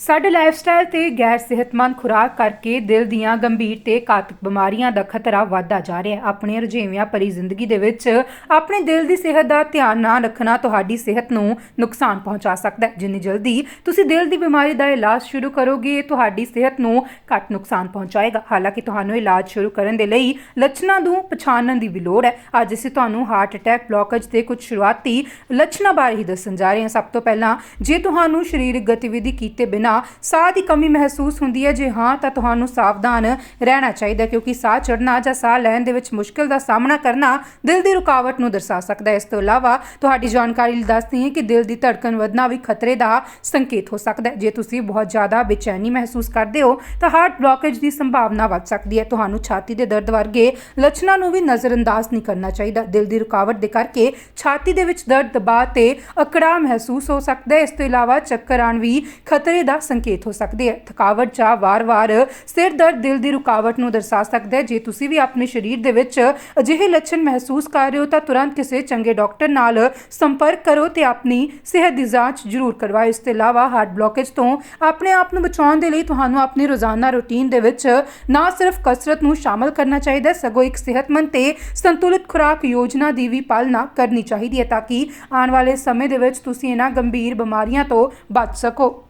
ਸਾਡੇ ਲਾਈਫਸਟਾਈਲ ਤੇ ਗੈਰ ਸਿਹਤਮੰਦ ਖੁਰਾਕ ਕਰਕੇ ਦਿਲ ਦੀਆਂ ਗੰਭੀਰ ਤੇ ਘਾਤਕ ਬਿਮਾਰੀਆਂ ਦਾ ਖਤਰਾ ਵਧਦਾ ਜਾ ਰਿਹਾ ਹੈ। ਆਪਣੀ ਰੁਝੇਵਿਆਂ ਭਰੀ ਜ਼ਿੰਦਗੀ ਦੇ ਵਿੱਚ ਆਪਣੇ ਦਿਲ ਦੀ ਸਿਹਤ ਦਾ ਧਿਆਨ ਨਾ ਰੱਖਣਾ ਤੁਹਾਡੀ ਸਿਹਤ ਨੂੰ ਨੁਕਸਾਨ ਪਹੁੰਚਾ ਸਕਦਾ ਹੈ। ਜਿੰਨੀ ਜਲਦੀ ਤੁਸੀਂ ਦਿਲ ਦੀ ਬਿਮਾਰੀ ਦਾ ਇਲਾਜ ਸ਼ੁਰੂ ਕਰੋਗੇ, ਤੁਹਾਡੀ ਸਿਹਤ ਨੂੰ ਘੱਟ ਨੁਕਸਾਨ ਪਹੁੰਚਾਏਗਾ। ਹਾਲਾਂਕਿ ਤੁਹਾਨੂੰ ਇਲਾਜ ਸ਼ੁਰੂ ਕਰਨ ਦੇ ਲਈ ਲੱਛਣਾਂ ਨੂੰ ਪਛਾਣਨ ਦੀ ਵੀ ਲੋੜ ਹੈ। ਅੱਜ ਅਸੀਂ ਤੁਹਾਨੂੰ ਹਾਰਟ ਅਟੈਕ ਬਲੌਕੇਜ ਦੇ ਕੁਝ ਸ਼ੁਰੂਆਤੀ ਲੱਛਣਾਂ ਬਾਰੇ ਹੀ ਦੱਸਣ ਜਾ ਰਹੇ ਹਾਂ। ਸਭ ਤੋਂ ਪਹਿਲਾਂ ਜੇ ਤੁਹਾਨੂੰ ਸਰੀਰਕ ਗਤੀਵਿਧੀ ਕੀਤੇ ਬਿਨਾਂ ਸਾਹ ਦੀ ਕਮੀ ਮਹਿਸੂਸ ਹੁੰਦੀ ਹੈ। ਜੇ ਹਾਂ, ਤਾਂ ਤੁਹਾਨੂੰ ਸਾਵਧਾਨ ਰਹਿਣਾ ਚਾਹੀਦਾ ਕਿਉਂਕਿ ਸਾਹ ਚੜਨਾ ਜਾਂ ਸਾਹ ਲੈਣ ਦੇ ਵਿੱਚ ਮੁਸ਼ਕਲ ਦਾ ਸਾਹਮਣਾ ਕਰਨਾ ਦਿਲ ਦੀ ਰੁਕਾਵਟ ਨੂੰ ਦਰਸਾ ਸਕਦਾ ਹੈ। ਇਸ ਤੋਂ ਇਲਾਵਾ ਤੁਹਾਡੀ ਜਾਣਕਾਰੀ ਲਈ ਦੱਸਦੀ ਹੈ ਕਿ ਦਿਲ ਦੀ ਧੜਕਨ ਵਧਣਾ ਵੀ ਖਤਰੇ ਦਾ ਸੰਕੇਤ ਹੋ ਸਕਦਾ ਹੈ। ਜੇ ਤੁਸੀਂ ਬਹੁਤ ਜ਼ਿਆਦਾ ਬੇਚੈਨੀ ਮਹਿਸੂਸ ਕਰਦੇ ਹੋ, ਤਾਂ ਹਾਰਟ ਬਲੌਕੇਜ ਦੀ ਸੰਭਾਵਨਾ ਵੱਧ ਸਕਦੀ ਹੈ। ਤੁਹਾਨੂੰ ਛਾਤੀ ਦੇ ਦਰਦ ਵਰਗੇ ਲੱਛਣਾਂ ਨੂੰ ਵੀ ਨਜ਼ਰਅੰਦਾਜ਼ ਨਹੀਂ ਕਰਨਾ ਚਾਹੀਦਾ। ਦਿਲ ਦੀ ਰੁਕਾਵਟ ਦੇ ਕਰਕੇ ਛਾਤੀ ਦੇ ਵਿੱਚ ਦਰਦ, ਦਬਾਅ ਤੇ ਅਕੜਾ ਮਹਿਸੂਸ ਹੋ ਸਕਦਾ ਹੈ। ਇਸ ਤੋਂ ਇਲਾਵਾ ਚੱਕਰ ਆਉਣ ਵੀ ਖਤਰੇ ਦਾ ਸੰਕੇਤ ਹੋ ਸਕਦੀ ਹੈ। ਥਕਾਵਟ ਜਾਂ ਵਾਰ-ਵਾਰ ਸਿਰ ਦਰਦ ਦਿਲ ਦੀ ਰੁਕਾਵਟ ਨੂੰ ਦਰਸਾ ਸਕਦਾ ਹੈ। ਜੇ ਤੁਸੀਂ ਵੀ ਆਪਣੇ ਸਰੀਰ ਦੇ ਵਿੱਚ ਅਜਿਹੇ ਲੱਛਣ ਮਹਿਸੂਸ ਕਰ ਰਹੇ ਹੋ ਤਾਂ ਤੁਰੰਤ ਕਿਸੇ ਚੰਗੇ ਡਾਕਟਰ ਨਾਲ ਸੰਪਰਕ ਕਰੋ ਤੇ ਆਪਣੀ ਸਿਹਤ ਦੀ ਜਾਂਚ ਜ਼ਰੂਰ ਕਰਵਾਓ। ਇਸ ਤੋਂ ਇਲਾਵਾ ਹਾਰਟ ਬਲੌਕੇਜ ਤੋਂ ਆਪਣੇ ਆਪ ਨੂੰ ਬਚਾਉਣ ਦੇ ਲਈ ਤੁਹਾਨੂੰ ਆਪਣੀ ਰੋਜ਼ਾਨਾ ਰੁਟੀਨ ਦੇ ਵਿੱਚ ਨਾ ਸਿਰਫ ਕਸਰਤ ਨੂੰ ਸ਼ਾਮਲ ਕਰਨਾ ਚਾਹੀਦਾ ਹੈ, ਸਗੋਂ ਇੱਕ ਸਿਹਤਮੰਦ ਤੇ ਸੰਤੁਲਿਤ ਖੁਰਾਕ ਯੋਜਨਾ ਦੀ ਵੀ ਪਾਲਣਾ ਕਰਨੀ ਚਾਹੀਦੀ ਹੈ ਤਾਂ ਕਿ ਆਉਣ ਵਾਲੇ ਸਮੇਂ ਦੇ ਵਿੱਚ ਤੁਸੀਂ ਇਹਨਾਂ ਗੰਭੀਰ ਬਿਮਾਰੀਆਂ ਤੋਂ ਬਚ ਸਕੋ।